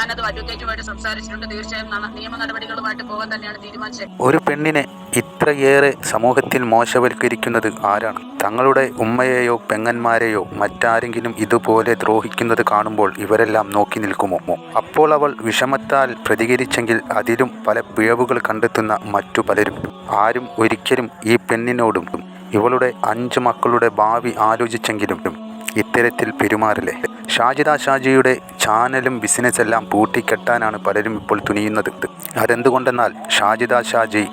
ഞാനത് അഡ്വക്കേറ്റുമായിട്ട് സംസാരിച്ചിട്ടുണ്ട്. തീർച്ചയായും നിയമ നടപടികളുമായിട്ട് പോകാൻ തന്നെയാണ് തീരുമാനിച്ചത്. ഒരു പെണ്ണിനെ ഇത്രയേറെ സമൂഹത്തിൽ മോശവൽക്കരിക്കുന്നത് ആരാണ്? തങ്ങളുടെ ഉമ്മയെയോ പെങ്ങന്മാരെയോ മറ്റാരെങ്കിലും ഇതുപോലെ ദ്രോഹിക്കുന്നത് കാണുമ്പോൾ ഇവരെല്ലാം നോക്കി നിൽക്കുമോ? അപ്പോൾ അവൾ വിഷമത്താൽ പ്രതികരിച്ചെങ്കിൽ അതിലും പല പിഴവുകൾ കണ്ടെത്തുന്ന മറ്റു പലരും. ആരും ഒരിക്കലും ഈ പെണ്ണിനോടും ഇവളുടെ അഞ്ച് മക്കളുടെ ഭാവി ആലോചിച്ചെങ്കിലും ഇത്തരത്തിൽ പെരുമാറില്ലേ? ഷാജിദ ഷാജിയുടെ ചാനലും ബിസിനസ്സെല്ലാം പൂട്ടിക്കെട്ടാനാണ് പലരും ഇപ്പോൾ തുനിയുന്നത്. അതെന്തുകൊണ്ടെന്നാൽ ഷാജിദ ഷാജി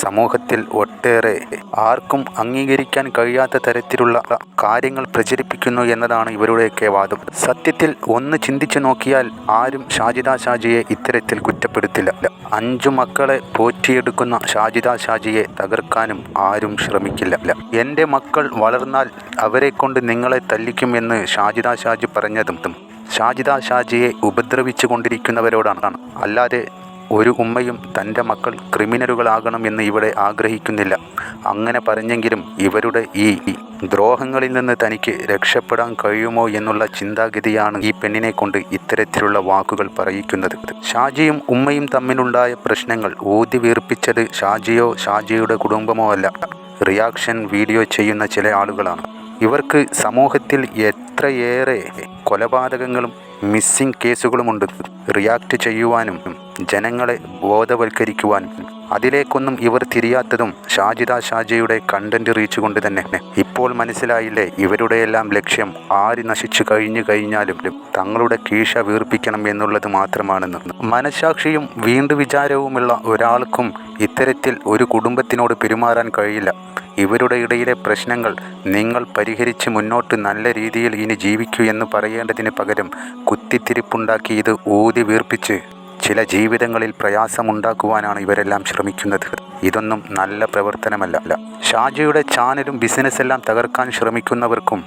സമൂഹത്തിൽ ഒട്ടേറെ ആർക്കും അംഗീകരിക്കാൻ കഴിയാത്ത തരത്തിലുള്ള കാര്യങ്ങൾ പ്രചരിപ്പിക്കുന്നു എന്നതാണ് ഇവരുടെയൊക്കെ വാദം. സത്യത്തിൽ ഒന്ന് ചിന്തിച്ചു നോക്കിയാൽ ആരും ഷാജിദ ഷാജിയെ ഇത്തരത്തിൽ കുറ്റപ്പെടുത്തില്ല. അഞ്ചു മക്കളെ പോറ്റിയെടുക്കുന്ന ഷാജിദ ഷാജിയെ തകർക്കാനും ആരും ശ്രമിക്കില്ല. എന്റെ മക്കൾ വളർന്നാൽ അവരെ കൊണ്ട് നിങ്ങളെ തല്ലിക്കുമെന്ന് ഷാജിദ ഷാജി പറഞ്ഞതും ഷാജിദ ഷാജിയെ ഉപദ്രവിച്ചു കൊണ്ടിരിക്കുന്നവരോടാണ് അല്ലാതെ ഒരു ഉമ്മയും തന്റെ മക്കൾ ക്രിമിനലുകളാകണം എന്ന് ഇവിടെ ആഗ്രഹിക്കുന്നില്ല. അങ്ങനെ പറഞ്ഞെങ്കിലും ഇവരുടെ ഈ ദ്രോഹങ്ങളിൽ നിന്ന് തനിക്ക് രക്ഷപ്പെടാൻ കഴിയുമോ എന്നുള്ള ചിന്താഗതിയാണ് ഈ പെണ്ണിനെ കൊണ്ട് ഇത്തരത്തിലുള്ള വാക്കുകൾ പറയിക്കുന്നത് ഷാജിയും ഉമ്മയും തമ്മിലുണ്ടായ പ്രശ്നങ്ങൾ ഊതി വീർപ്പിച്ചത് ഷാജിയോ ഷാജിയുടെ കുടുംബമോ അല്ല. റിയാക്ഷൻ വീഡിയോ ചെയ്യുന്ന ചില ആളുകളാണ്. ഇവർക്ക് സമൂഹത്തിൽ എത്രയേറെ കൊലപാതകങ്ങളും മിസ്സിംഗ് കേസുകളുമുണ്ട്. റിയാക്ട് ചെയ്യുവാനും ജനങ്ങളെ ബോധവൽക്കരിക്കുവാനും അതിലേക്കൊന്നും ഇവർ തിരിയാത്തതും ഷാജിദ ഷാജിയുടെ കണ്ടന്റ് റീച്ച് കൊണ്ട് തന്നെ. ഇപ്പോൾ മനസ്സിലായില്ലേ ഇവരുടെയെല്ലാം ലക്ഷ്യം ആര് നശിച്ചു കഴിഞ്ഞു കഴിഞ്ഞാലും തങ്ങളുടെ കീശ വീർപ്പിക്കണം എന്നുള്ളത് മാത്രമാണെന്ന്. മനസാക്ഷിയും വീണ്ടു വിചാരവുമുള്ള ഒരാൾക്കും ഇത്തരത്തിൽ ഒരു കുടുംബത്തിനോട് പെരുമാറാൻ കഴിയില്ല. ഇവരുടെ ഇടയിലെ പ്രശ്നങ്ങൾ നിങ്ങൾ പരിഹരിച്ച് മുന്നോട്ട് നല്ല രീതിയിൽ ഇനി ജീവിക്കൂ എന്ന് പറയേണ്ടതിന് പകരം കുത്തിത്തിരിപ്പുണ്ടാക്കി ഇത് ഊതി വീർപ്പിച്ച് ചില ജീവിതങ്ങളിൽ പ്രയാസമുണ്ടാക്കുവാനാണ് ഇവരെല്ലാം ശ്രമിക്കുന്നത്. ഇതൊന്നും നല്ല പ്രവർത്തനമല്ല. ഷാജിയുടെ ചാനലും ബിസിനസ്സെല്ലാം തകർക്കാൻ ശ്രമിക്കുന്നവർക്കും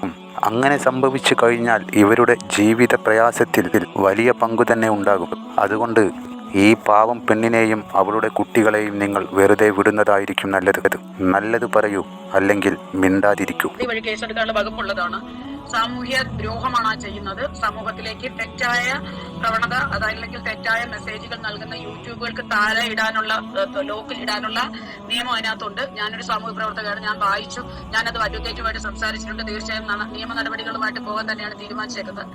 അങ്ങനെ സംഭവിച്ചു കഴിഞ്ഞാൽ ഇവരുടെ ജീവിത പ്രയാസത്തിൽ വലിയ പങ്കു തന്നെ ഉണ്ടാകും. അതുകൊണ്ട് ഈ പാവം പെണ്ണിനെയും അവളുടെ കുട്ടികളെയും നിങ്ങൾ വെറുതെ വിടുന്നതായിരിക്കും നല്ലത്. നല്ലത് പറയൂ അല്ലെങ്കിൽ മിണ്ടാതിരിക്കൂ. വകുപ്പുള്ളതാണ്. സാമൂഹ്യ ദ്രോഹമാണ് ആ ചെയ്യുന്നത്. സമൂഹത്തിലേക്ക് തെറ്റായ പ്രവണത അതല്ലെങ്കിൽ തെറ്റായ മെസ്സേജുകൾ നൽകുന്ന യൂട്യൂബുകൾക്ക് താഴെ ഇടാനുള്ള ലോക്കിൽ ഇടാനുള്ള നിയമം അതിനകത്തുണ്ട്. ഞാനൊരു സാമൂഹ്യ പ്രവർത്തകയാണ് ഞാൻ വായിച്ചു. ഞാനത് അഡ്വക്കേറ്റുമായിട്ട് സംസാരിച്ചിട്ടുണ്ട്. തീർച്ചയായും നിയമ നടപടികളുമായിട്ട് പോകാൻ തന്നെയാണ് തീരുമാനിച്ചേക്കുന്നത്.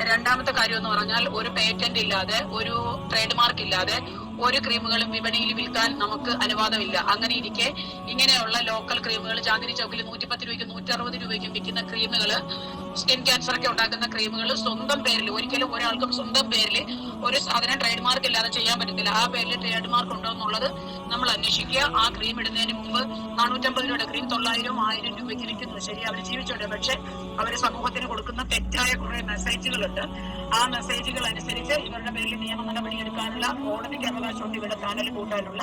രണ്ടാമത്തെ കാര്യം എന്ന് പറഞ്ഞാൽ ഒരു പേറ്റന്റ് ഇല്ലാതെ ഒരു ട്രേഡ് മാർക്ക് ഇല്ലാതെ ഒരു ക്രീമുകളും വിപണിയിൽ വിൽക്കാൻ നമുക്ക് അനുവാദമില്ല. അങ്ങനെ ഇരിക്കെ ഇങ്ങനെയുള്ള ലോക്കൽ ക്രീമുകൾ ചാന്ദിനി ചൗക്കിൽ നൂറ്റിപ്പത്ത് രൂപയ്ക്കും നൂറ്ററുപത് രൂപയ്ക്കും വിൽക്കുന്ന ക്രീമുകൾ സ്കിൻ ക്യാൻസർ ഒക്കെ ഉണ്ടാക്കുന്ന ക്രീമുകൾ സ്വന്തം പേരിൽ ഒരിക്കലും ഒരാൾക്കും സ്വന്തം പേരിൽ ഒരു സാധനം ട്രേഡ് മാർക്ക് ഇല്ലാതെ ചെയ്യാൻ പറ്റത്തില്ല. ആ പേരിൽ ട്രേഡ് മാർക്ക് ഉണ്ടോ എന്നുള്ളത് നമ്മൾ അന്വേഷിക്കുക. ആ ക്രീം ഇടുന്നതിന് മുമ്പ് നാനൂറ്റമ്പത് രൂപയുടെ ക്രീം തൊള്ളായിരം ആയിരം രൂപയ്ക്ക് ഇരിക്കുന്നു ശരി അവർ ജീവിച്ചോട്ടെ. പക്ഷെ അവർ സമൂഹത്തിന് കൊടുക്കുന്ന തെറ്റായ കുറെ മെസ്സേജുകളുണ്ട് ആ മെസ്സേജുകൾ അനുസരിച്ച് ഇവരുടെ പേരിൽ നിയമ നടപടി എടുക്കാനുള്ള കോടതിക്ക് അവകാശമുണ്ട് ഇവരുടെ ചാനൽ കൂട്ടാനുള്ള